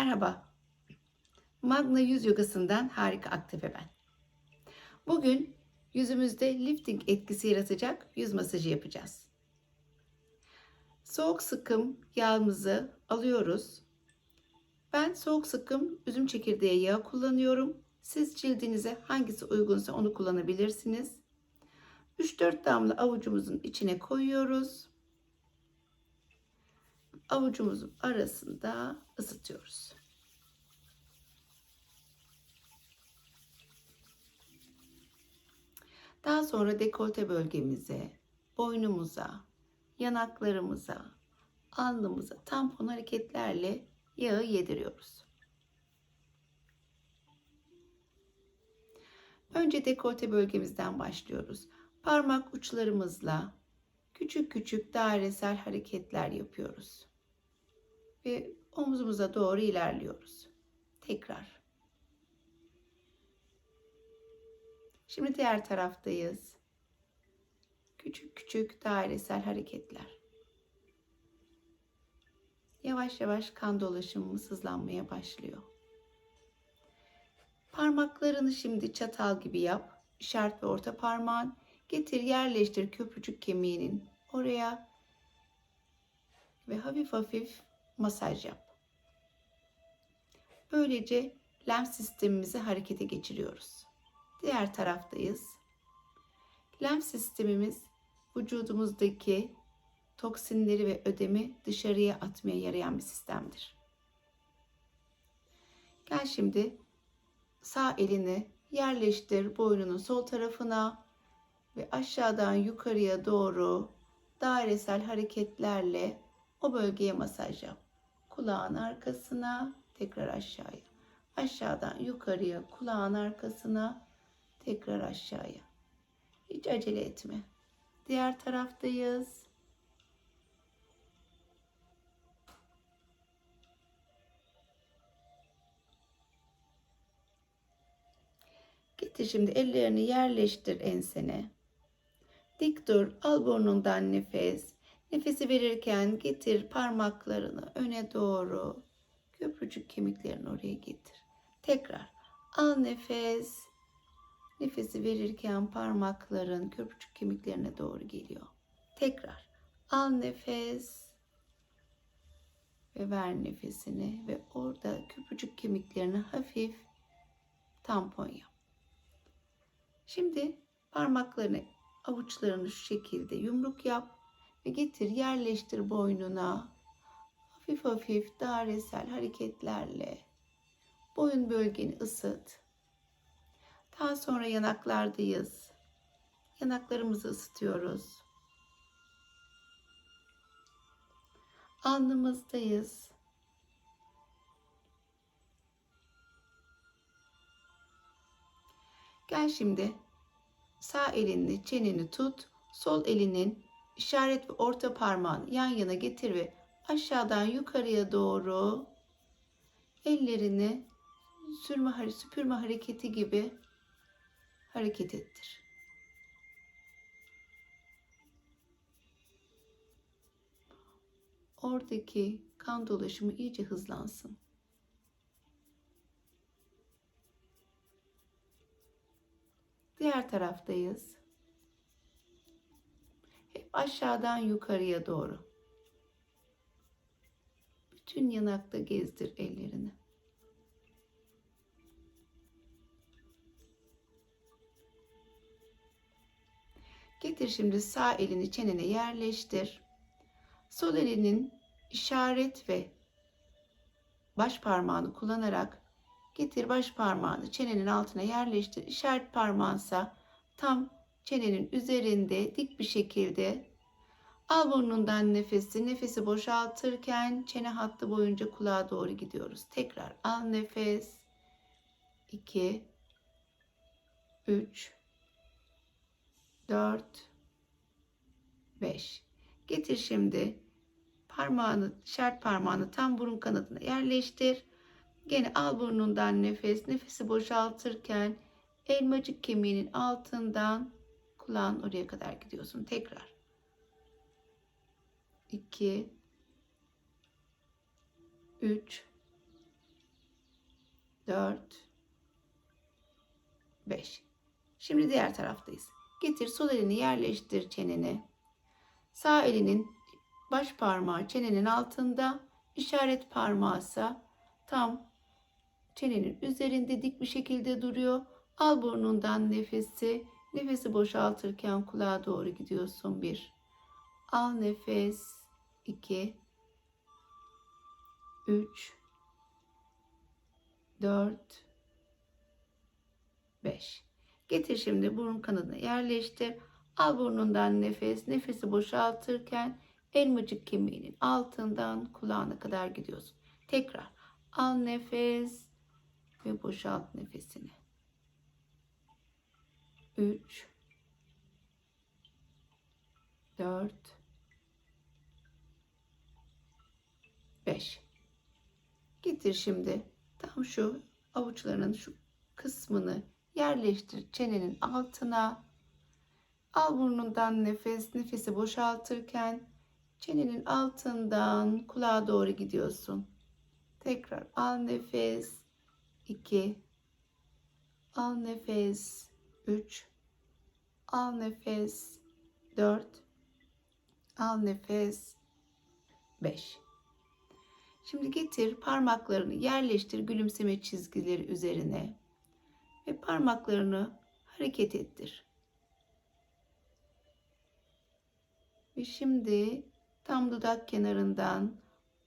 Merhaba. Magna Yüz Yogası'ndan harika aktife ben. Bugün yüzümüzde lifting etkisi yaratacak yüz masajı yapacağız. Soğuk sıkım yağımızı alıyoruz. Ben soğuk sıkım üzüm çekirdeği yağı kullanıyorum. Siz cildinize hangisi uygunsa onu kullanabilirsiniz. 3-4 damla avucumuzun içine koyuyoruz. Avucumuzun arasında ısıtıyoruz. Daha sonra dekolte bölgemize, boynumuza, yanaklarımıza, alnımıza tampon hareketlerle yağı yediriyoruz. Önce dekolte bölgemizden başlıyoruz. Parmak uçlarımızla küçük küçük dairesel hareketler yapıyoruz. Ve omzumuza doğru ilerliyoruz. Tekrar. Şimdi diğer taraftayız. Küçük küçük dairesel hareketler. Yavaş yavaş kan dolaşımımız hızlanmaya başlıyor. Parmaklarını şimdi çatal gibi yap. İşaret ve orta parmağın. Getir yerleştir köprücük kemiğinin oraya. Ve hafif hafif masaj yap. Böylece lenf sistemimizi harekete geçiriyoruz. Diğer taraftayız. Lenf sistemimiz vücudumuzdaki toksinleri ve ödemi dışarıya atmaya yarayan bir sistemdir. Gel şimdi sağ elini yerleştir boynunun sol tarafına ve aşağıdan yukarıya doğru dairesel hareketlerle o bölgeye masaj yap. Kulağın arkasına, tekrar aşağıya. Aşağıdan yukarıya, kulağın arkasına, tekrar aşağıya. Hiç acele etme. Diğer taraftayız. Getir şimdi ellerini yerleştir ensene. Dik dur, al burnundan nefes. Nefesi verirken getir parmaklarını öne doğru. Köprücük kemiklerini oraya getir. Tekrar al nefes. Nefesi verirken parmakların köprücük kemiklerine doğru geliyor. Tekrar al nefes. Ve ver nefesini ve orada köprücük kemiklerini hafif tampon yap. Şimdi parmaklarını avuçlarını şu şekilde yumruk yap ve getir yerleştir boynuna. Hafif hafif dairesel hareketlerle boyun bölgeni ısıt. Daha sonra yanaklardayız. Yanaklarımızı ısıtıyoruz. Alnımızdayız. Gel şimdi sağ elini çeneni tut. Sol elinin işaret ve orta parmağını yan yana getir ve aşağıdan yukarıya doğru ellerini sürme, süpürme hareketi gibi hareket ettir. Oradaki kan dolaşımı iyice hızlansın. Diğer taraftayız. Aşağıdan yukarıya doğru. Bütün yanakta gezdir ellerini. Getir şimdi sağ elini çenene yerleştir. Sol elinin işaret ve baş parmağını kullanarak getir baş parmağını çenenin altına yerleştir. İşaret parmağınsa tam çenenin üzerinde dik bir şekilde al burnundan nefesi. Nefesi boşaltırken çene hattı boyunca kulağa doğru gidiyoruz. Tekrar al nefes. 2 3 4 5 Getir şimdi parmağını, şart parmağını tam burun kanadına yerleştir. Gene al burnundan nefes. Nefesi boşaltırken elmacık kemiğinin altından kulağın oraya kadar gidiyorsun. Tekrar. 2 3 4 5 Şimdi diğer taraftayız. Getir sol elini yerleştir çenene. Sağ elinin baş parmağı çenenin altında, işaret parmağı ise tam çenenin üzerinde dik bir şekilde duruyor. Al burnundan nefesi. Nefesi boşaltırken kulağa doğru gidiyorsun. Bir. Al nefes. 2 3 4 5 Getir şimdi burun kanadına yerleştir. Al burnundan nefes. Nefesi boşaltırken elmacık kemiğinin altından kulağına kadar gidiyorsun. Tekrar al nefes ve boşalt nefesini. 3 4 5 Getir şimdi tam şu avuçlarının şu kısmını yerleştir çenenin altına. Al burnundan nefes, nefesi boşaltırken çenenin altından kulağa doğru gidiyorsun. Tekrar al nefes. 2 Al nefes. 3 Al nefes. 4 Al nefes. 5 Şimdi getir parmaklarını yerleştir gülümseme çizgileri üzerine ve parmaklarını hareket ettir. Ve şimdi tam dudak kenarından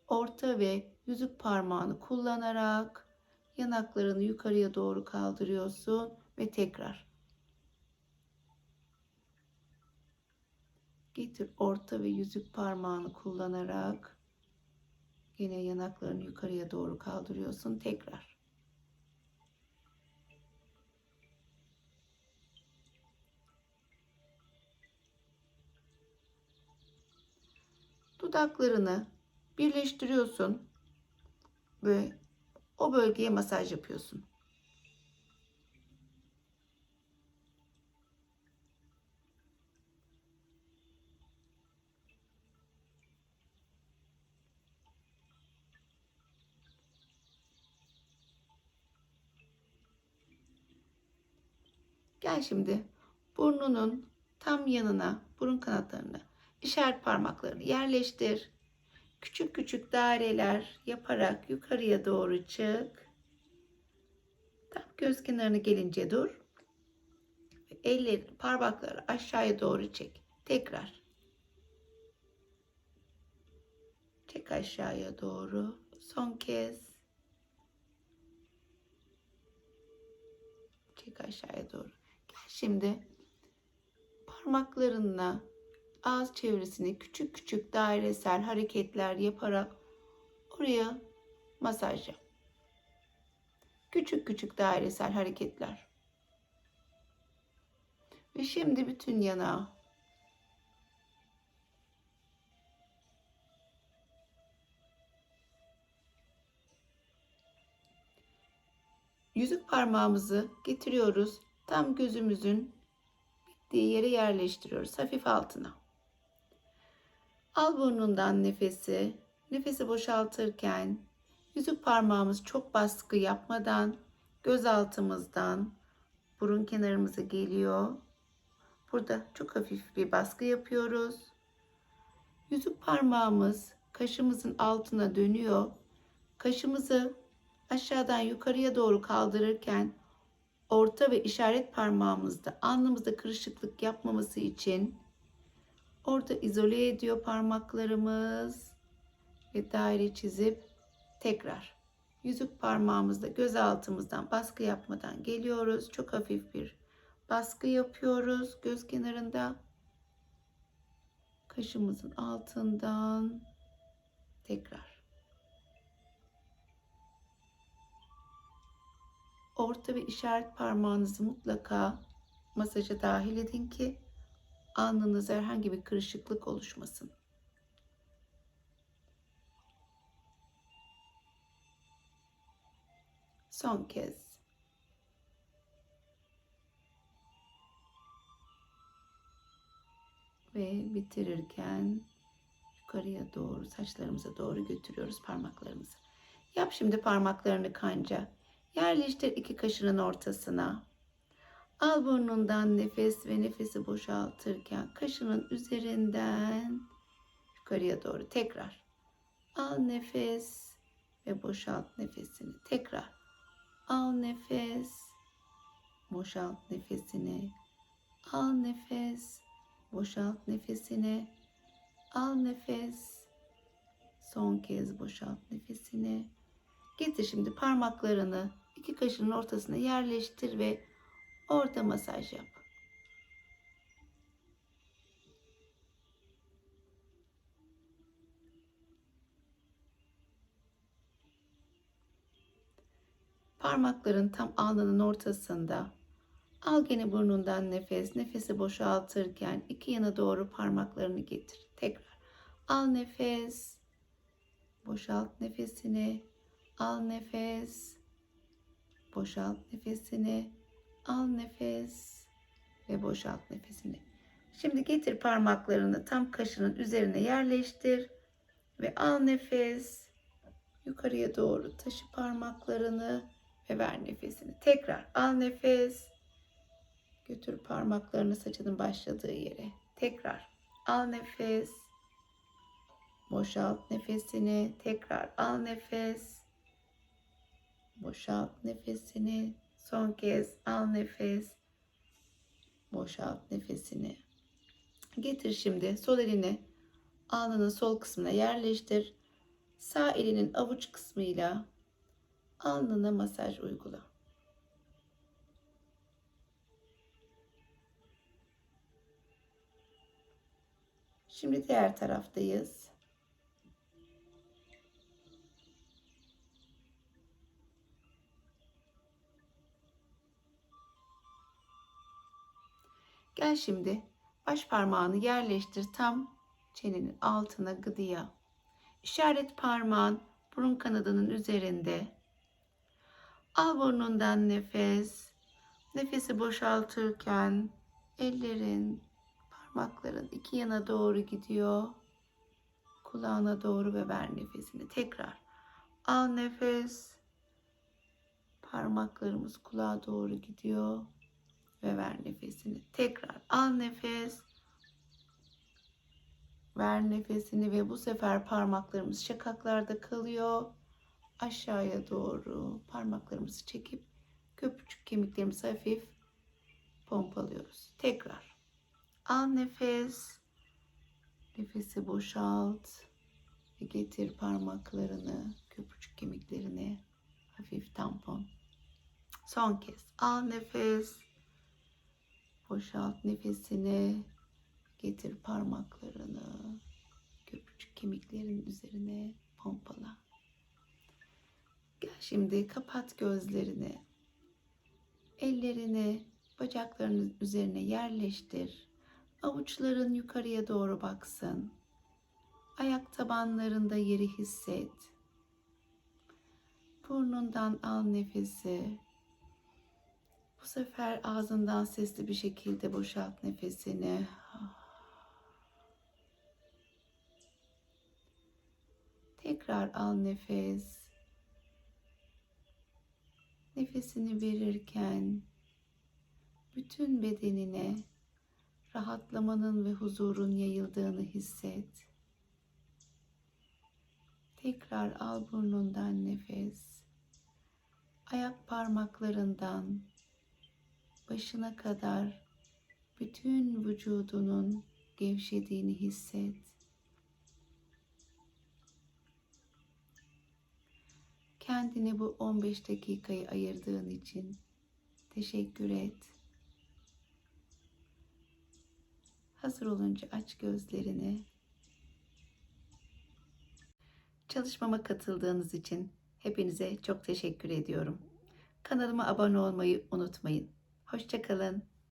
orta ve yüzük parmağını kullanarak yanaklarını yukarıya doğru kaldırıyorsun ve tekrar. Getir orta ve yüzük parmağını kullanarak yine yanaklarını yukarıya doğru kaldırıyorsun tekrar. Dudaklarını birleştiriyorsun ve o bölgeye masaj yapıyorsun. Gel şimdi burnunun tam yanına, burun kanatlarına işaret parmaklarını yerleştir. Küçük küçük daireler yaparak yukarıya doğru çık. Tam göz kenarına gelince dur. Elleri, parmakları aşağıya doğru çek. Tekrar. Çek aşağıya doğru. Son kez. Çek aşağıya doğru. Şimdi parmaklarınla ağız çevresini küçük küçük dairesel hareketler yaparak oraya masaj yap. Küçük küçük dairesel hareketler. Ve şimdi bütün yanağı Yüzük parmağımızı getiriyoruz. Tam gözümüzün bittiği yere yerleştiriyoruz. Hafif altına. Al burnundan nefesi. Nefesi boşaltırken yüzük parmağımız çok baskı yapmadan göz altımızdan burun kenarımıza geliyor. Burada çok hafif bir baskı yapıyoruz. Yüzük parmağımız kaşımızın altına dönüyor. Kaşımızı aşağıdan yukarıya doğru kaldırırken orta ve işaret parmağımızda alnımızda kırışıklık yapmaması için orada izole ediyor parmaklarımız ve daire çizip tekrar yüzük parmağımızda göz altımızdan baskı yapmadan geliyoruz. Çok hafif bir baskı yapıyoruz göz kenarında. Kaşımızın altından tekrar. Orta ve işaret parmağınızı mutlaka masaja dahil edin ki alnınızda herhangi bir kırışıklık oluşmasın. Son kez. Ve bitirirken yukarıya doğru saçlarımıza doğru götürüyoruz parmaklarımızı. Yap şimdi parmaklarını kanca. Yerleştir iki kaşının ortasına. Al burnundan nefes ve nefesi boşaltırken kaşının üzerinden yukarıya doğru tekrar. Al nefes ve boşalt nefesini. Tekrar. Al nefes. Boşalt nefesini. Al nefes. Boşalt nefesini. Al nefes. Son kez boşalt nefesini. Getir şimdi parmaklarını iki kaşının ortasına yerleştir ve orada masaj yap. Parmakların tam alnının ortasında. Al gene burnundan nefes. Nefesi boşaltırken iki yana doğru parmaklarını getir. Tekrar. Al nefes. Boşalt nefesini. Al nefes. Boşalt nefesini. Al nefes ve boşalt nefesini. Şimdi getir parmaklarını tam kaşının üzerine yerleştir ve al nefes. Yukarıya doğru taşı parmaklarını ve ver nefesini. Tekrar al nefes. Götür parmaklarını saçının başladığı yere. Tekrar al nefes. Boşalt nefesini. Tekrar al nefes. Boşalt nefesini. Son kez al nefes. Boşalt nefesini. Getir şimdi sol elini alnının sol kısmına yerleştir. Sağ elinin avuç kısmıyla alnına masaj uygula. Şimdi diğer taraftayız. Gel şimdi baş parmağını yerleştir tam çenenin altına gıdıya. İşaret parmağın burun kanadının üzerinde. Al burnundan nefes. Nefesi boşaltırken ellerin, parmakların iki yana doğru gidiyor. Kulağına doğru ve ver nefesini. Tekrar al nefes. Parmaklarımız kulağa doğru gidiyor ve ver nefesini. Tekrar al nefes. Ver nefesini ve bu sefer parmaklarımız şakaklarda kalıyor. Aşağıya doğru parmaklarımızı çekip köprücük kemiklerimizi hafif pompalıyoruz. Tekrar. Al nefes. Nefesi boşalt ve getir parmaklarını köprücük kemiklerine hafif tampon. Son kez. Al nefes. Boşalt nefesini. Getir parmaklarını köprücük kemiklerin üzerine pompala. Gel şimdi kapat gözlerini. Ellerini bacaklarının üzerine yerleştir. Avuçların yukarıya doğru baksın. Ayak tabanlarında yeri hisset. Burnundan al nefesi. Bu sefer ağzından sesli bir şekilde boşalt nefesini. Tekrar al nefes. Nefesini verirken bütün bedenine rahatlamanın ve huzurun yayıldığını hisset. Tekrar al burnundan nefes. Ayak parmaklarından başına kadar bütün vücudunun gevşediğini hisset. Kendine bu 15 dakikayı ayırdığın için teşekkür et. Hazır olunca aç gözlerini. Çalışmama katıldığınız için hepinize çok teşekkür ediyorum. Kanalıma abone olmayı unutmayın. Hoşçakalın.